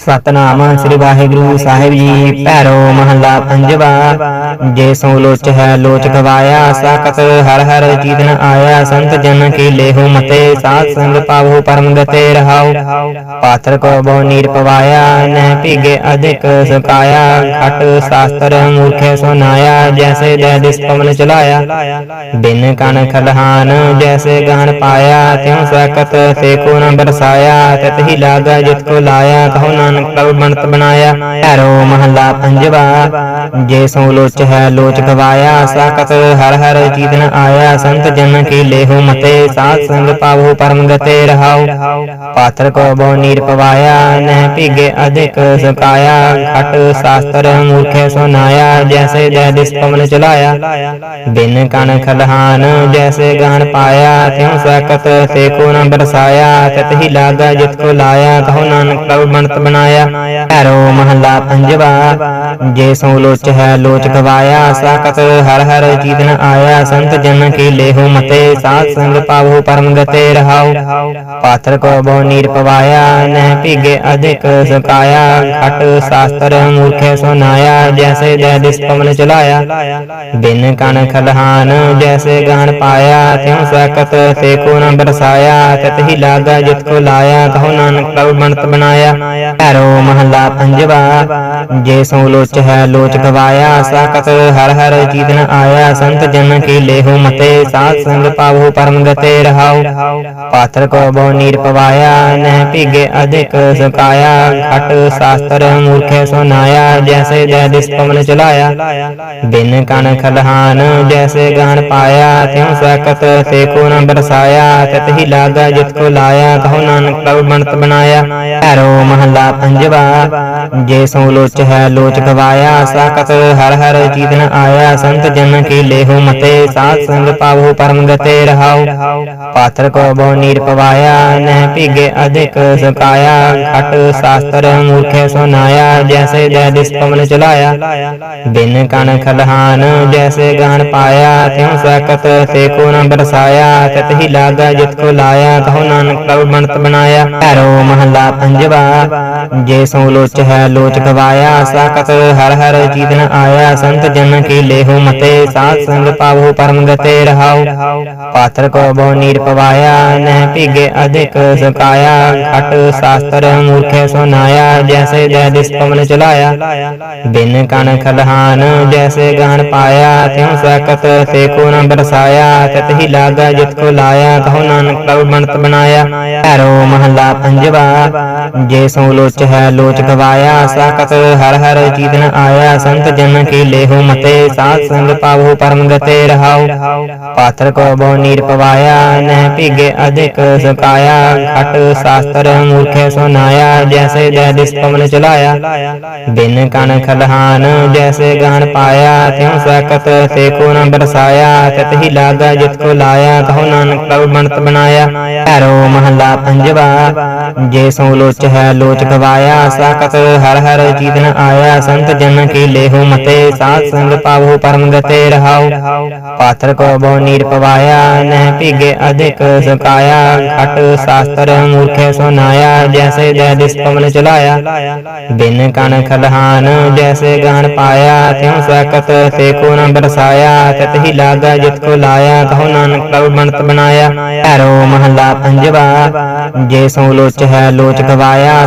ਸਤਨਾਮ ਸ੍ਰੀ ਵਾਹਿਗੁਰੂ ਸਾਹਿਬ ਜੀ ਭੈਰੋ ਮਹੱਲਾ ਪੰਜਵਾ। ਜੇ ਸੋ ਲੋਚ ਹੈ ਲੋਚ ਗਵਾਇਆ ਸਾਖਤ ਹਰ ਹਰ ਚੀਤਨ ਆਇਆ ਸੰਤ ਜਨ ਕੀ ਲੇਹੋ ਮਤੇ ਸਾਧ ਸੰਗ ਪਾਵੋ ਪਰਮ ਗਤੇ ਰਹਾਉ ਪਾਤਰ ਕੋ ਬਹੁ ਨੀਰ ਪਵਾਇਆ ਨਹਿ ਭੀਗੇ ਅਧਿਕ ਸੁਕਾਇਆ ਖਟ ਸ਼ਾਸਤਰ ਮੂਰਖੇ ਸੁਨਾਇਆ ਜੈਸੇ ਜੈ ਦਿਸ ਪਵਨ ਚਲਾਇਆ। ਬਿਨ ਕਣ ਖਲਹਾਨ ਜੈਸੇ ਗਹਨ ਪਾਇਆ ਤਿਉ ਸਾਖਤ ਤੇ ਕੋ ਨ ਬਰਸਾਇਆ ਤਤ ਹੀ ਲਾਗਾ ਜਿਤ ਕੋ ਲਾਇਆ ਕਹੋ ਨਾਨਕ ਪ੍ਰਭ ਬਣਤ ਬਣਾਇਆ ਹੈਰੋ ਮਹੱਲਾ ਪੰਜਵਾ। ਜੇ ਸੋ ਲੋਚ ਹੈ, ਲੋਚ ਗਵਾਇਆ, ਸਾਖਤ ਹਰ ਹਰ ਚੀਤਨ ਆਇਆ। ਸੰਤ ਜਨ ਕੀ ਲੇਹੋ ਮਤੇ, ਸਾਧ ਸੰਗ ਪਾਵੋ ਪਰਮ ਗਤੇ ਰਹਾਉ ਪਾਤਰ ਕੋ ਬਹੁ ਨੀਰ ਪਵਾਇਆ, ਨਹਿ ਭੀਗੇ ਅਧਿਕ ਸੁਕਾਇਆ। ਖਟ ਸ਼ਾਸਤਰ ਮੂਰਖੇ ਸੁਨਾਇਆ ਜੈਸੇ ਜੈ ਦਿਸ ਪਵਨ ਚਲਾਇਆ। ਬਿਨ ਕਣ ਖਲਹਾਨ ਜੈਸੇ ਗਾਨ ਪਾਇਆ, ਤਿਉ ਸਾਖਤ ਤੇ ਕੋ ਨ ਬਰਸਾਇਆ। ਤਤ ਹੀ ਲਾਗਾ ਜਿਤ ਕੋ ਲਾਇਆ ਕਹੋ ਨਾਨਕ ਪ੍ਰਭ ਬਣਤ ਬਣਾਇਆ। ਹੈਰੋ ਮਹੱਲਾ ਪੰਜਵਾ, ਜੇ ਸੋ ਲੋਚ ਹੈ ਲੋਚ ਗਵਾਇਆ, ਸਾਖਤ ਹਰ ਹਰ ਚੀਤਨ ਆਇਆ, ਸੰਤ ਜਨ ਕੀ ਲੇਹੋ ਮਤੇ ਸਾਧ ਸੰਗ ਪਾਵੋ ਪਰਮ ਗਤੇ ਰਹਾਉ। ਪਾਤਰ ਕੋ ਬਹੁ ਨੀਰ ਪਵਾਇਆ, ਨਹਿ ਭੀਗੇ ਅਧਿਕ ਸੁਕਾਇਆ, ਖਟ ਸ਼ਾਸਤਰ ਮੂਰਖੇ ਸੁਨਾਇਆ ਜੈਸੇ ਜੈ ਦਿਸ ਪਵਨ ਚਲਾਇਆ। ਬਿਨ ਕਣ ਖਲਹਾਨ ਜੈਸੇ ਗਹਨ ਪਾਇਆ, ਤਿਉ ਸਾਖਤ ਤੇ ਕੋ ਨ ਬਰਸਾਇਆ, ਤਤ ਹੀ ਲਾਗਾ ਜਿਤ ਕੋ ਲਾਇਆ ਕਹੋ ਨਾਨਕ ਪ੍ਰਭ ਬਣਤ ਬਣਾਇਆ। ਹੈਰੋ ਮਹੱਲਾ ਪੰਜਵਾ, ਜੇ ਸੋ ਲੋਚ ਹੈ ਲੋਚ ਗਵਾਇਆ, ਸਾਖਤ ਹਰ ਹਰ ਚੀਤਨ ਆਇਆ, ਸੰਤ ਜਨ ਕੀ ਲੇਹੋ ਮਤੇ, ਸਾਧ ਸੰਗ ਪਾਵੋ ਪਰਮ ਗਤੇ ਰਹਾਉ ਪਾਤਰ ਕੋ ਬਹੁ ਨੀਰ ਪਵਾਇਆ, ਨਹਿ ਭੀਗੇ ਅਧਿਕ ਸੁਕਾਇਆ, ਖਟ ਸ਼ਾਸਤਰ ਮੂਰਖੇ ਸੁਨਾਇਆ ਜੈਸੇ ਜੈ ਦਿਸ ਪਵਨ ਚਲਾਇਆ। ਬਿਨ ਕਣ ਖਲਹਾਨ ਜੈਸੇ ਗਹਨ ਪਾਇਆ, ਤਿਉ ਸਾਖਤ ਤੇ ਕੋ ਨ ਬਰਸਾਇਆ, ਤਤ ਹੀ ਲਾਗਾ ਜਿਤ ਕੋ ਲਾਇਆ ਕਹੋ ਨਾਨਕ ਪ੍ਰਭ ਬਣਤ ਬਣਾਇਆ। ਹੈਰੋ ਮਹੱਲਾ ਪੰਜਵਾ, ਜੇ ਸੋ ਲੋਚ ਹੈ, ਲੋਚ ਗਵਾਇਆ, ਸਾਖਤ ਹਰ ਹਰ ਚੀਤਨ ਆਇਆ, ਸੰਤ ਜਨ ਕੀ ਲੇਹੋ ਮਤੇ, ਸਾਧ ਸੰਗ ਪਾਵੋ ਪਰਮ ਗਤੇ ਰਹਾਉ ਪਾਤਰ ਕੋ ਬਹੁ ਨੀਰ ਪਵਾਇਆ, ਨਹਿ ਭੀਗੇ ਅਧਿਕ ਸੁਕਾਇਆ, ਖਟ ਸ਼ਾਸਤਰ ਮੂਰਖੇ ਸੁਨਾਇਆ ਜੈਸੇ ਜੈ ਦਿਸ ਪਵਨ ਚਲਾਇਆ। ਬਿਨ ਕਣ ਖਲਹਾਨ ਜੈਸੇ ਗਹਨ ਪਾਇਆ, ਤਿਉ ਸਾਖਤ ਤੇ ਕੋ ਨ ਬਰਸਾਇਆ, ਤਤ ਹੀ ਲਾਗਾ ਜਿਤ ਕੋ ਲਾਇਆ ਕਹੋ ਨਾਨਕ ਪ੍ਰਭ ਬਣਤ ਬਣਾਇਆ। ਹੈਰੋ ਮਹੱਲਾ ਪੰਜਵਾ ਜੇ ਸੋ ਲੋਚ ਹੈ, ਲੋਚ ਗਵਾਇਆ, ਸਾਖਤ ਹਰ ਹਰ ਚੀਤਨ ਆਇਆ, ਸੰਤ ਜਨ ਕੀ ਲੇਹੋ ਮਤੇ, ਸਾਧ ਸੰਗ ਪਾਵੋ ਪਰਮ ਗਤੇ ਰਹਾਉ ਪਾਤਰ ਕੋ ਬਹੁ ਨੀਰ ਪਵਾਇਆ, ਨਹਿ ਭੀਗੇ ਅਧਿਕ ਸੁਕਾਇਆ, ਖਟ ਸ਼ਾਸਤਰ ਮੂਰਖੇ ਸੁਨਾਇਆ ਜੈਸੇ ਜੈ ਦਿਸ ਪਵਨ ਚਲਾਇਆ। ਬਿਨ ਕਣ ਖਲਹਾਨ ਜੈਸੇ ਗਹਨ ਪਾਇਆ, ਤਿਉ ਸਾਖਤ ਤੇ ਕੋ ਨ ਬਰਸਾਇਆ, ਤਤ ਹੀ ਲਾਗਾ ਜਿਤ ਕੋ ਲਾਇਆ ਕਹੋ ਨਾਨਕ ਪ੍ਰਭ ਬਣਤ ਬਣਾਇਆ। ਹੈਰੋ ਮਹੱਲਾ ਪੰਜਵਾ, ਜੇ ਸੋ سچ ہے لوچ گوایا ساکت ہر ہر چیتن آیا سنت جن کی لے ہو متے سات سنگ پاو پرم گتے رہاؤ پاتر کو بو نیر پوایا نہ پیگے ادھک سکایا کھٹ ساستر مورکھے سنایا جیسے دہ دس پمن چلایا بن کان کھلہان جیسے گان پایا تیوں ساکت تے کو نہ برسایا تیت ہی لاگا جت کو لایا تہو نانک پرو بنت بنایا پیرو محلہ پنجبا جیسوں لوچ ہے لوچ گوایا ਗਵਾਇਆ ਸਾਖਤ ਹਰ ਹਰ ਚੀਤਨ ਆਇਆ, ਸੰਤ ਜਨ ਕੀ ਲੇਹੋ ਮਤੇ, ਸਾਧ ਸੰਗ ਪਾਵੋ ਪਰਮ ਗਤੇ ਰਹਾਉ ਪਾਤਰ ਕੋ ਬਹੁ ਨੀਰ ਪਵਾਇਆ, ਨਹਿ ਭੀਗੇ ਅਧਿਕ ਸੁਕਾਇਆ, ਖਟ ਸ਼ਾਸਤਰ ਮੂਰਖੇ ਸੁਨਾਇਆ ਜੈਸੇ ਜੈ ਦਿਸ ਪਵਨ ਚਲਾਇਆ। ਬਿਨ ਕਣ ਖਲਹਾਨ ਜੈਸੇ ਗਾਨ ਪਾਇਆ, ਤਿਉ ਸਾਖਤ ਤੇ ਕੋ ਨ ਬਰਸਾਇਆ, ਤਤ ਹੀ ਲਾਗਾ ਜਿਤ ਕੋ ਲਾਇਆ, ਕਹੋ ਨਾਨਕ ਪ੍ਰਭ ਬਣਤ ਬਣਾਇਆ। ਹੈਰੋ ਮਹੱਲਾ ਪੰਜਵਾ, ਜੇ ਸੋ ਲੋਚ ਹੈ ਲੋਚ ਗਵਾਇਆ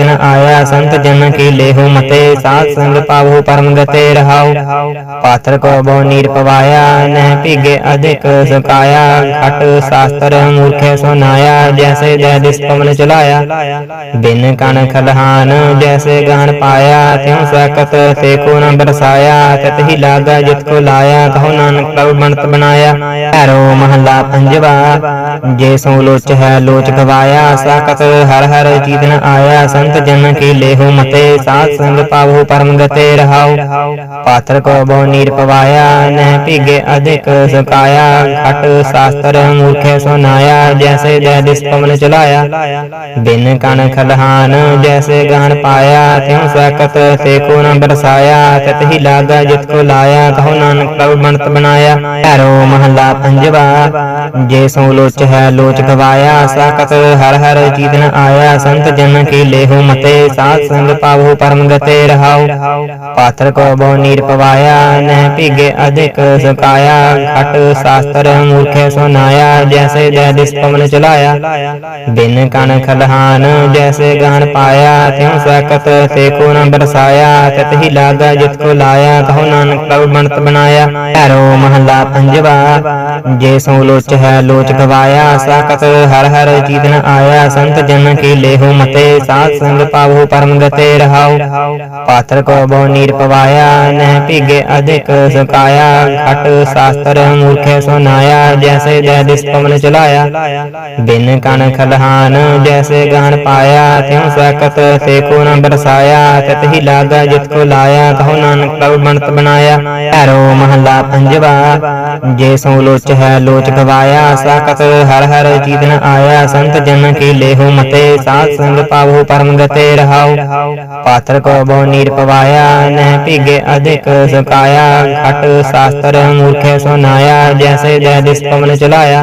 ਚੀਤਨ ਆਇਆ ਸੰਤ ਜਨ ਕੀ ਲੇਹੋ ਮਤੇ, ਸਾਧ ਸੰਗ ਪਾਵੋ ਪਰਮ ਗਤੇ ਰਹਾਉ। ਪਾਤਰ ਕੋ ਬਹੁ ਨੀਰ ਪਵਾਇਆ, ਨਹਿ ਭੀਗੇ ਅਧਿਕ ਸੁਕਾਇਆ। ਖਟ ਸ਼ਾਸਤਰ ਮੂਰਖੇ ਸੁਨਾਇਆ ਜੈਸੇ ਜੈ ਦਿਸ ਪਵਨ ਚਲਾਇਆ। ਬਿਨ ਕਣ ਖਲਹਾਨ ਜੈਸੇ ਗਹਨ ਪਾਇਆ, ਤਿਉ ਸਾਖਤ ਤੇ ਕੋ ਨ ਬਰਸਾਇਆ। ਤਤ ਹੀ ਲਾਗਾ ਜਿਤ ਕੋ ਲਾਇਆ ਕਹੋ ਨਾਨਕ ਪ੍ਰਭ ਬਣਤ ਬਣਾਇਆ। ਹੈਰੋ ਮਹੱਲਾ ਪੰਜਵਾ, ਜੇ ਸੋ ਲੋਚ ਹੈ ਲੋਚ ਗਵਾਇਆ, ਸਾਖਤ ਹਰ ਹਰ ਚੀਤਨ ਆਇਆ। ਆਇਆ ਸੰਤ ਜਨ ਕੀ ਲੇਹੁ ਮਤੇ ਸਾਧ ਸੰਗ ਪਾਵਹੁ ਪਰਮ ਗਤੇ ਰਹਾਉ ਪਾਤਰ ਕੋ ਬਹੁ ਨੀਰ ਪਵਾਇਆ ਨਹਿ ਭੀਗੇ ਅਧਿਕ ਸੁਕਾਇਆ ਖਟ ਸ਼ਾਸਤਰ ਮੂਰਖੇ ਸੁਨਾਇਆ ਜੈਸੇ ਜੈ ਦਿਸ ਪਵਨ ਚਲਾਇਆ ਬਿਨ ਕਣ ਖਲਹਾਨ ਜੈਸੇ ਗਹਨ ਪਾਇਆ ਤਿਉ ਸਕਤ ਤੇ ਕੋ ਨ ਬਰਸਾਇਆ ਤਤ ਹੀ ਲਾਗਾ ਜਿਤ ਕੋ ਲਾਇਆ ਕਹੋ ਨਾਨਕ ਪ੍ਰਭ ਬਣਤ ਬਣਾਇਆ ਹੈਰੋ ਮਹੱਲਾ ਪੰਜਵਾ ਜੇ ਸੋ ਲੋਚ ਹੈ ਲੋਚ ਗਵਾਇਆ ਸਾਕਤ ਹਰ ਹਰ ਚੀਤਨ ਆਇਆ ਸੰਤ ਜਨ ਕੀ ਲੇਹੁ ہوں متے سات سند پاو پرم گتے رہاؤ پاتر کو بہ نیر پوایا نہ پیگے ادھک سکایا کھٹ ساستر مورکھے سنایا جیسے جہ دس پمن چلایا بن کن کھلہان جیسے گہن پایا تیوں سکت تے کو نہ برسایا تت ہی لاگا جت کو لایا تہو نانک پرو بنت بنایا پیرو محلہ پنجوا جے سو لوچ ہے لوچ گوایا ساکت ہر ہر چیتن آیا سنت جن کے لے ہو متے سات ਸੰਗ ਪਾਵਹੁ ਪਰਮ ਗਤੇ ਰਹਾਉ ਪਾਤਰ ਕੋ ਬਹੁ ਨੀਰ ਪਵਾਇਆ ਨਹਿ ਭੀਗੇ ਅਧਿਕ ਸੁਕਾਇਆ ਖਟ ਸ਼ਾਸਤਰ ਮੂਰਖੇ ਸੁਨਾਇਆ ਜੈਸੇ ਜੈ ਦਿਸ ਪਵਨ ਚਲਾਇਆ ਬਿਨ ਕਣ ਖਲਹਾਨ ਜੈਸੇ ਗਹਨ ਪਾਇਆ ਤਿਉ ਸਕਤ ਤੇ ਕੋ ਨ ਬਰਸਾਇਆ ਤਤ ਹੀ ਲਾਗਾ ਜਿਤ ਕੋ ਲਾਇਆ ਕਹੋ ਨਾਨਕ ਪ੍ਰਭ ਬਣਤ ਬਣਾਇਆ ਹੈਰੋ ਮਹੱਲਾ ਪੰਜਵਾ ਜੇ ਸੋ ਲੋਚ ਹੈ ਲੋਚ ਗਵਾਇਆ ਸਾਕਤ ਹਰ ਹਰ ਚੀਤਨ ਆਇਆ ਸੰਤ ਜਨ ਕੀ ਲੇਹੁ ਮਤੇ ਸਾਧ ਸੰਗ ਪਾਵਹੁ ਪਰਮ ਗਤੇ ਰਹਾਉ ਪਾਤਰ ਕੋ ਬਹੁ ਨੀਰ ਪਵਾਇਆ ਨਹਿ ਭੀਗੇ ਅਧਿਕ ਸੁਕਾਇਆ। ਖਟ ਸ਼ਾਸਤਰ ਮੂਰਖੇ ਸੁਨਾਇਆ ਜੈਸੇ ਜੈ ਦਿਸ ਪਵਨ ਚਲਾਇਆ।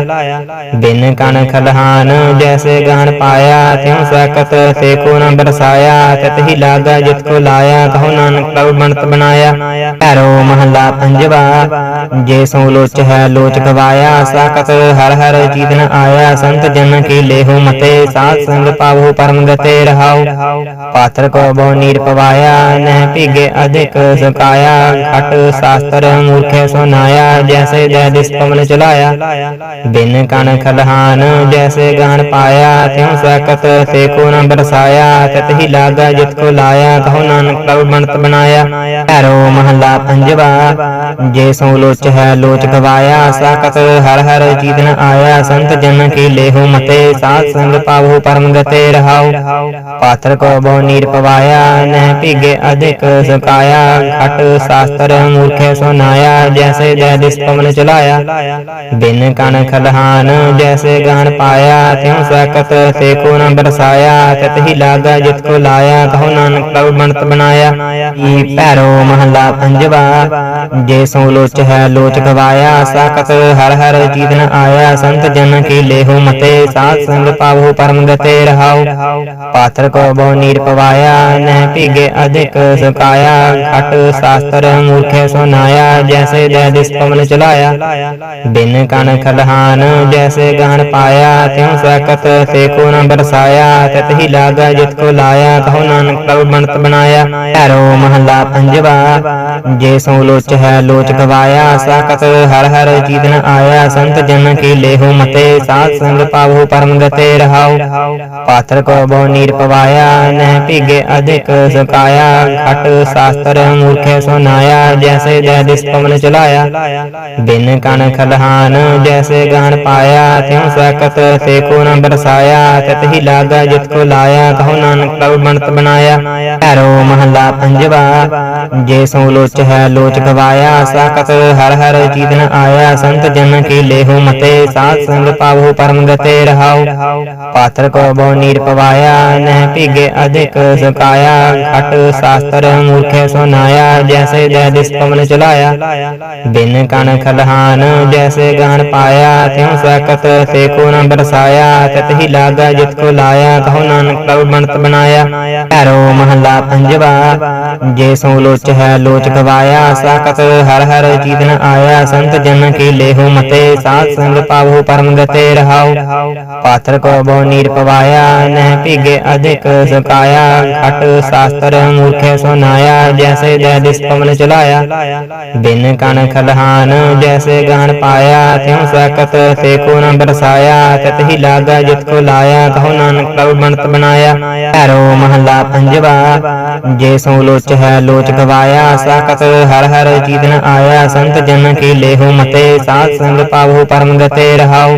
ਬਿਨ ਕਣ ਖਲਹਾਨ ਜੈਸੇ ਗਹਨ ਪਾਇਆ, ਤਿਉ ਸਕਤ ਤੇ ਕੋ ਨ ਬਰਸਾਇਆ। ਤਤ ਹੀ ਲਾਗਾ ਜਿਤ ਕੋ ਲਾਇਆ, ਕਹੋ ਨਾਨਕ ਪ੍ਰਭ ਬਣਤ ਬਣਾਇਆ। ਹੈਰੋ ਮਹੱਲਾ ਪੰਜਵਾ, ਜੇ ਸੋ ਲੋਚ ਹੈ ਲੋਚ ਗਵਾਇਆ ਸਾਕਤ ਹਰ ਹਰ ਚੀਤਨ ਆਇਆ, ਸੰਤ ਜਨ ਕੀ ਲੇਹੋ ਮਤੇ, ਸਾਧ ਸੰਗ ਪਾਵਹੁ ਪਰਮ ਗਤੇ ਰਹਾਉ ਪਾਤਰ ਕੋ ਬਹੁ ਨੀਰ ਪਵਾਇਆ, ਨਹਿ ਭੀਗੇ ਅਧਿਕ ਸੁਕਾਇਆ, ਖਟ ਸ਼ਾਸਤਰ ਮੂਰਖੇ ਸੁਨਾਇਆ ਜੈਸੇ ਜੈ ਦਿਸ ਪਵਨ ਚਲਾਇਆ। ਬਿਨ ਕਣ ਖਲਹਾਨ ਜੈਸੇ ਗਾਨ ਪਾਇਆ, ਤਿਉ ਸਕਤ ਤੇ ਕੋ ਨ ਬਰਸਾਇਆ, ਤਤ ਹੀ ਲਾਗਾ ਜਿਤ ਕੋ ਲਾਇਆ, ਕਹੋ ਨਾਨਕ ਪ੍ਰਭ ਬਣਤ ਬਣਾਇਆ। ਹੈਰੋ ਮਹੱਲਾ ਪੰਜਵਾ ਜੇ ਸੋ ਲੋਚ ਹੈ, ਲੋਚ ਗਵਾਇਆ ਸਾਕਤ ਹਰ ਹਰ ਜੀਤਨ ਆਇਆ, ਸੰਤ ਜਨ ਕੀ ਲੇਹੁ ਮਤੇ ਸਾਧ ਸੰਗ ਪਾਵਹੁ ਪਰਮ ਗਤੇ ਰਹਾਉ ਪਾਤਰ ਕੋ ਬਹੁ ਨੀਰ ਪਵਾਇਆ, ਨਹਿ ਭੀਗੇ ਅਧਿਕ ਸੁਕਾਇਆ, ਖਟ ਸ਼ਾਸਤਰ ਮੂਰਖੇ ਸੁਨਾਇਆ ਜੈਸੇ ਜੈ ਦਿਸ ਪਵਨ ਚਲਾਇਆ। ਬਿਨ ਕਣ ਖਲਹਾਨ ਜੈਸੇ ਗਹਨ ਪਾਇਆ, ਤਿਉ ਸਕਤ ਤੇ ਕੋ ਨ ਬਰਸਾਇਆ, ਤਤ ਹੀ ਲਾਗਾ ਜਿਤ ਕੋ ਲਾਇਆ ਕਹੋ ਨਾਨਕ ਪ੍ਰਭ ਬਣਤ ਬਣਾਇਆ। ਈ ਭੈਰੋ ਮਹਲਾ ਪੰਜਵਾ। ਜੇ ਸੋ ਲੋਚ ਹੈ, ਲੋਚ ਗਵਾਇਆ ਸਾਕਤ ਹਰ ਹਰ ਚੀਤਨ ਆਇਆ, ਸੰਤ ਜਨ ਕੀ ਲੇਹੋ ਮਤੇ, ਸਾਧ ਸੰਗ ਪਾਵਹੁ ਪਰਮ ਗਤੇ ਰਹਾਉ ਪਾਤਰ ਕੋ ਬਹੁ ਨੀਰ ਪਵਾਇਆ, ਨਹਿ ਭੀਗੇ ਅਧਿਕ ਸੁਕਾਇਆ, ਖਟ ਸ਼ਾਸਤਰ ਮੂਰਖੇ ਸੁਨਾਇਆ ਜੈਸੇ ਜੈ ਦਿਸ ਪਵਨ ਚਲਾਇਆ। ਬਿਨ ਕਣ ਖਲਹਾਨ ਜੈਸੇ ਗਹਨ ਪਾਇਆ, ਤਿਉ ਸਕਤ ਤੇ ਕੋ ਨ ਬਰਸਾਇਆ, ਤਤ ਹੀ ਲਾਗਾ ਜਿਤ ਕੋ ਲਾਇਆ, ਕਹੋ ਨਾਨਕ ਪ੍ਰਭ ਬਣਤ ਬਣਾਇਆ। ਹੈਰੋ ਮਹੱਲਾ ਪੰਜਵਾ, ਜੇ ਸੋ ਲੋਚ ਹੈ ਲੋਚ ਗਵਾਇਆ ਸਾਕਤ ਹਰ ਹਰ ਚੀਤਨ ਆਇਆ, ਸੰਤ ਜਨ ਕੀ ਲੇਹੁ ਮਤੇ, ਸਾਧ ਸੰਗ ਪਾਵਹੁ ਪਰਮ ਗਤੇ ਰਹਾਉ ਪਾਤਰ ਕੋ ਬਹੁ ਨੀਰ ਪਵਾਇਆ, ਨਹਿ ਭੀਗੇ ਅਧਿਕ ਸੁਕਾਇਆ, ਖਟ ਸ਼ਾਸਤਰ ਮੂਰਖੇ ਸੁਨਾਇਆ ਜੈਸੇ ਜੈ ਦਿਸ ਪਵਨ ਚਲਾਇਆ। ਬਿਨ ਕਣ ਖਲਹਾਨ ਜੈਸੇ ਗਹਨ ਪਾਇਆ, ਤਿਉ ਸਕਤ ਤੇ ਕੋ ਨ ਬਰਸਾਇਆ, ਤਤ ਹੀ ਲਾਗਾ ਜਿਤ ਕੋ ਲਾਇਆ ਕਹੋ ਨਾਨਕ ਪ੍ਰਭ ਬਣਤ ਬਣਾਇਆ। ਹੈਰੋ ਮਹੱਲਾ ਪੰਜਵਾ ਜੇ ਸੋ ਲੋਚ ਹੈ ਲੋਚ ਗਵਾਇਆ ਸਾਕਤ ਹਰ ਹਰ ਚੀਤਨ ਆਇਆ ਸੰਤ ਜਨ ਕੀ ਲੇਹੁ ਮਤੇ ਸਾਧ ਸੰਗ ਪਾਵਹੁ ਪਰਮ ਗਤੇ ਰਹਾਉ ਪਾਤਰ ਕੋ ਬਹੁ ਨੀਰ ਪਵਾਇਆ ਨਹਿ ਭੀਗੇ ਅਧਿਕ ਸੁਕਾਇਆ ਖਟ ਸ਼ਾਸਤਰ ਮੂਰਖੇ ਸੁਨਾਇਆ ਜੈਸੇ ਜੈ ਦਿਸ ਪਵਨ ਚਲਾਇਆ ਬਿਨ ਕਣ ਖਲਹਾਨ ਜੈਸੇ ਗਾਨ ਪਾਇਆ ਤਿਉ ਸਕਤ ਤੇ ਕੋ ਨ ਬਰਸਾਇਆ ਤਤ ਹੀ ਲਾਗਾ ਜਿਤ ਕੋ ਲਾਇਆ ਕਹੋ ਨਾਨਕ ਪ੍ਰਭ ਬਣਤ ਬਣਾਇਆ ਹੈਰੋ ਮਹਲਾ ਪੰਜਵਾ ਜੇ ਸੋ ਲੋਚ ਹੈ, ਲੋਚ ਗਵਾਇਆ ਸਾਕਤ ਹਰ ਹਰ ਚੀਤਨ ਆਇਆ, ਸੰਤ ਜਨ ਕੀ ਲੇਹੋ ਮਤੇ, ਸਾਧ ਸੰਗ ਪਾਵਹੁ ਪਰਮ ਗਤੇ ਰਹਾਉ ਪਾਤਰ ਕੋ ਬਹੁ ਨੀਰ ਪਵਾਇਆ, ਨਹਿ ਭੀਗੇ ਅਧਿਕ ਸੁਕਾਇਆ, ਖਟ ਸ਼ਾਸਤਰ ਮੂਰਖੇ ਸੁਨਾਇਆ ਜੈਸੇ ਜੈ ਦਿਸ ਪਵਨ ਚਲਾਇਆ। ਬਿਨ ਕਣ ਖਲਹਾਨ ਜੈਸੇ ਗਾਨ ਪਾਇਆ, ਤਿਉ ਸਕਤ ਤੇ ਕੋ ਨ ਬਰਸਾਇਆ, ਤਤ ਹੀ ਲਾਗਾ ਜਿਤ ਕੋ ਲਾਇਆ, ਕਹੋ ਨਾਨਕ ਪ੍ਰਭ ਬਣਤ ਬਣਾਇਆ। ਹੈਰੋ ਮਹਲਾ ਪੰਜਵਾ, ਜੇ ਸੋ ਲੋਚ ਹੈ ہے لوچ گوایا ساکت ہر ہر چیتن آیا سنت جن کے لیہو متے سات سنگ پاو پرم گتے رہاؤ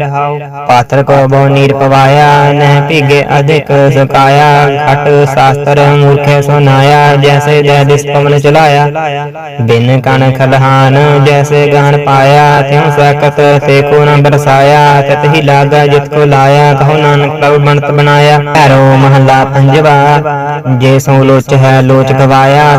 پاتر کو بو نیر پوایا نہ پیگے ادھک سکایا کھٹ ساستر مورکھے سنایا جیسے جہ دس پمن چلایا بن کن کھلہان جیسے گان پایا تیوں ساکت سے کو نہ برسایا تت ہی لاگا جت کو لایا کہو نانک پرو بنت بنایا پیرو محلہ پنجوا جے سو لوچ ہے لوچ گوایا ਗਵਾਇਆ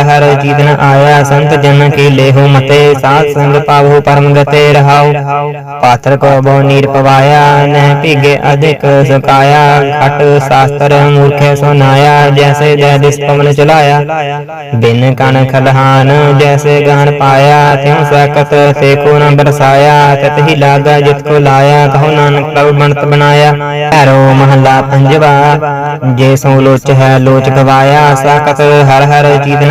ਹਰ ਚੀਤਨ ਆਇਆ ਸੰਤ ਜਨ ਕੀ ਲੇਹੋ ਮਤੇ ਸਾਧ ਸੰਗ ਪਾਵੋ ਪਰਮ ਗਤੇ ਰਹਾਉ ਪਾਤਰ ਕੋ ਬੋ ਨੀਰ ਪਵਾਇਆ ਨਹਿ ਭੀਗੇ ਅਧਿਕ ਸੁਕਾਇਆ ਖਟ ਸ਼ਾਸਤਰ ਮੂਰਖੇ ਸੁਨਾਇਆ ਜੈਸੇ ਜੈ ਦਿਸ ਪਵਨ ਚਲਾਇਆ ਬਿਨ ਕਨ ਖਲਹਾਨ ਜੈਸੇ ਗਾਨ ਪਾਇਆ ਤਿਉ ਸਕਤ ਤੇ ਕੋ ਨ ਬਰਸਾਇਆ ਤਤ ਹੀ ਲਾਗਾ ਜਿਤ ਕੋ ਲਾਇਆ ਕਹੋ ਨਾਨਕ ਪ੍ਰਭ ਬਣਤ ਬਣਾਇਆ ਭੈਰੋ ਮਹੱਲਾ ਪੰਜਵਾ ਜੇ ਸੋ ਲੋਚ ਹੈ ਲੋਚ ਗਵਾਇਆ ਸਾਕਤ ਹਰ ਹਰ ਚੀਤਨ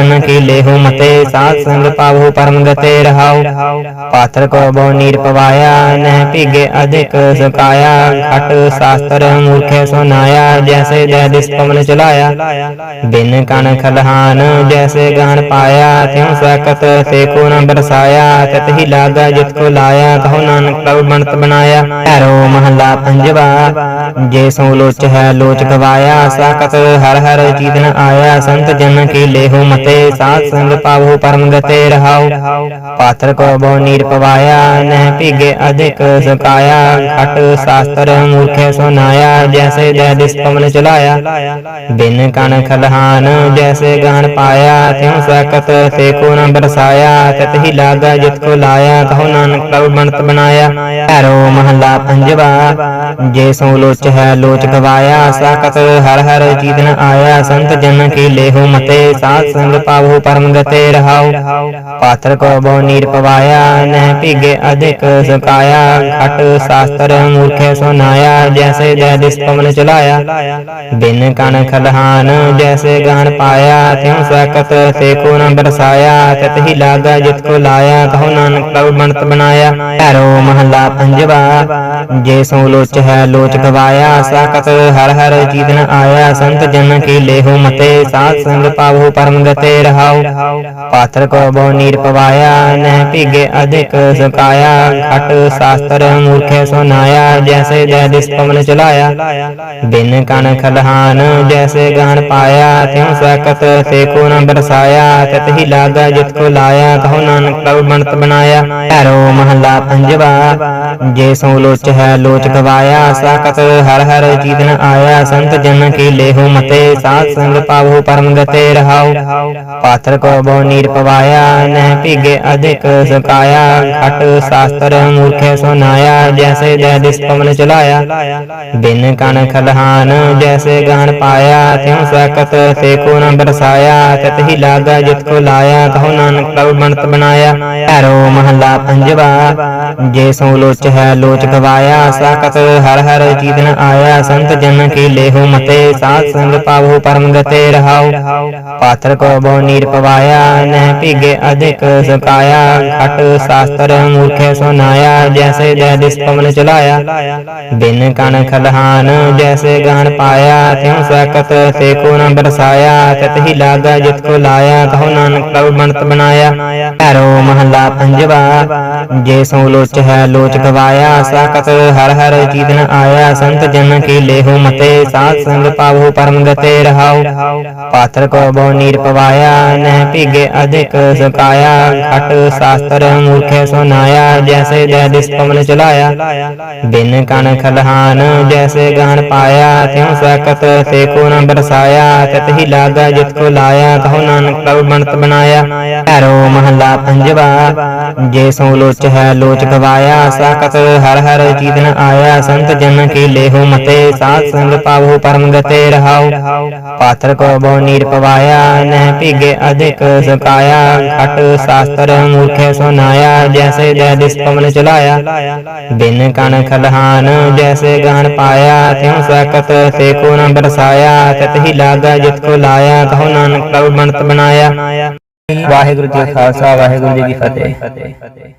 ਕੀ ਲੇਹੋ ਮਤੇ ਸਾਧ ਸੰਗ ਪਾਵੋ ਪਰਮ ਗਤੇ ਰਹਾਉ ਪਾਤਰ ਕੋ ਬੋ ਨੀਰ ਪਵਾਇਆ ਨਹਿ ਭੀਗੇ ਅਧਿਕ ਸੁਕਾਇਆ ਖਟ ਸ਼ਾਸਤਰ ਮੂਰਖੇ ਸੁਨਾਇਆ ਜੈਸੇ ਜੈ ਦਿਸ ਪਵਨ ਚਲਾਇਆ ਬਿਨ ਕਨ ਖਲਹਾਨ ਜੈਸੇ ਗਾਨ ਪਾਇਆ ਤਿਉ ਸਕਤ ਤੇ ਕੋ ਨ ਬਰਸਾਇਆ ਤਤ ਹੀ ਲਾਗਾ ਜਿਤ ਕੋ ਲਾਇਆ ਕਹੋ ਨਾਨਕ ਪ੍ਰਭ ਬਣਤ ਬਣਾਇਆ ਭੈਰੋ ਮਹੱਲਾ ਪੰਜਵਾ ਜੇ ਸੋ ਲੋਚ ਹੈ ਲੋਚ ਗਵਾਇਆ ਸਾਕਤ ਹਰ ਹਰ ਚੀਤਨ ਆਇਆ ਸੰਤ ਜਨ ਕੀ ਲੇਹੋ ਮਤੇ سات سنگ پا پرم گراہ پاتر کو بہ نیوایا نہ سو لوچ ہے لوچ گوایا سکت ہر ہر جیتن آیا سنت جن کی لہو متے سات سنگ پابو پرم لو پاتر کو بو نیٹ پوایا نہ مور سونایا جیسے لاگا جت کو لایا تو نانک منت بنایا محلہ پنجبا جی سو لوچ ہے لوچ گوایا سکت ہر ہر جیت آیا سنت جن کی لےو متے سات سنگ پابو پرم لتے ਗਤੇ ਰਹਾਉ ਪਾਤਰ ਕੋ ਬੋ ਨੀਰ ਪਵਾਇਆ, ਨਹਿ ਭੀਗੇ ਅਧਿਕ ਸੁਕਾਇਆ। ਖਟ ਸ਼ਾਸਤਰ ਮੂਰਖੇ ਸੁਨਾਇਆ ਜੈਸੇ ਜੈ ਦਿਸ ਪਵਨ ਚਲਾਇਆ। ਬਿਨ ਕਣ ਖਲਹਾਨ ਜੈਸੇ ਗਾਨ ਪਾਇਆ, ਤਿਉ ਸਕਤ ਤੇ ਕੋ ਨ ਬਰਸਾਇਆ। ਤਤ ਹੀ ਲਾਗਾ ਜਿਤ ਕੋ ਲਾਇਆ ਕਹੋ ਨਾਨਕ ਪ੍ਰਭ ਬਣਤ ਬਣਾਇਆ। ਭੈਰੋ ਮਹੱਲਾ ਪੰਜਵਾ, ਜੇ ਸੋ ਲੋਚ ਹੈ ਲੋਚ ਗਵਾਇਆ। ਸਾਕਤ ਹਰ ਹਰ ਚੀਤਨ ਆਇਆ, ਸੰਤ ਜਨ ਕੀ ਲੇਹੋ ਮਤੇ। ਸਾਧ ਸੰਗ ਪਾਵੋ ਪਰਮ ਗਤੇ ਰਹਾਉ। پاتر کو بہو نیر پوایا نہ پیگے ادھک سکایا کھٹ ساستر مورکھے سنایا جیسے دہدس پمن چلایا بن کن کھلہان جیسے گہن پایا تیوں سوکت تے نہ برسایا تت ہی لاگا جت کو لایا کہو نانک پرو بنت بنایا پیرو محلہ پنجبا جے سو لوچ ہے لوچ گوایا ساکت ہر ہر چیدن آیا سنت جن کی لے ہو متے سات سنگ پاو پرم گتے پاتر کو بہو کو نیر پوایا نہ پگ ادھک سکایا کھٹ شاستر مورخ سنایا جیسے دہلس پمن چلایا بن کن کھلہان جیسے گہن پایا تیوں سکت تے کو نہ برسایا تت ہی لاگا جت کو لایا تہو نانک پرب بنت بنایا پیرو محلہ پنجوا جے سو لوچ ہے لوچ گوایا ساکت ہر ہر چیتن آیا سنت جن کی لیہو متے سات سنگ پاو پرم گتے رہاؤ پاتر کو بو نیر پوایا سکایا نہ پیگے ادھک چلایا بن کن جیسے محلہ پنجبا جے سو لوچ ہے لوچ گوایا ساکت ہر ہر چیتن آیا سنت جن کی لیہو متے سات سنگ پاہو پرم ਅਧਿਕ ਸੁਕਾਇਆ ਖਟ ਸ਼ਾਸਤਰ ਮੂਰਖੇ ਸੁਨਾਇਆ ਜੈਸੇ ਜੈ ਦਿਸ ਪਵਨ ਚਲਾਇਆ। ਬਿਨ ਕਣ ਖਲਹਾਨ ਜੈਸੇ ਗਹਨ ਪਾਇਆ, ਤਿਉ ਸਾਕਤ ਤੇ ਕੋ ਨ ਬਰਸਾਇਆ, ਤਤ ਹੀ ਲਾਗਾ ਜਿਤ ਕੋ ਲਾਇਆ, ਕਹੋ ਨਾਨਕ ਪ੍ਰਭ ਬਣਤ ਬਣਾਇਆ। ਵਾਹਿਗੁਰੂ ਜੀ ਕਾ ਖਾਲਸਾ, ਵਾਹਿਗੁਰੂ ਜੀ ਕੀ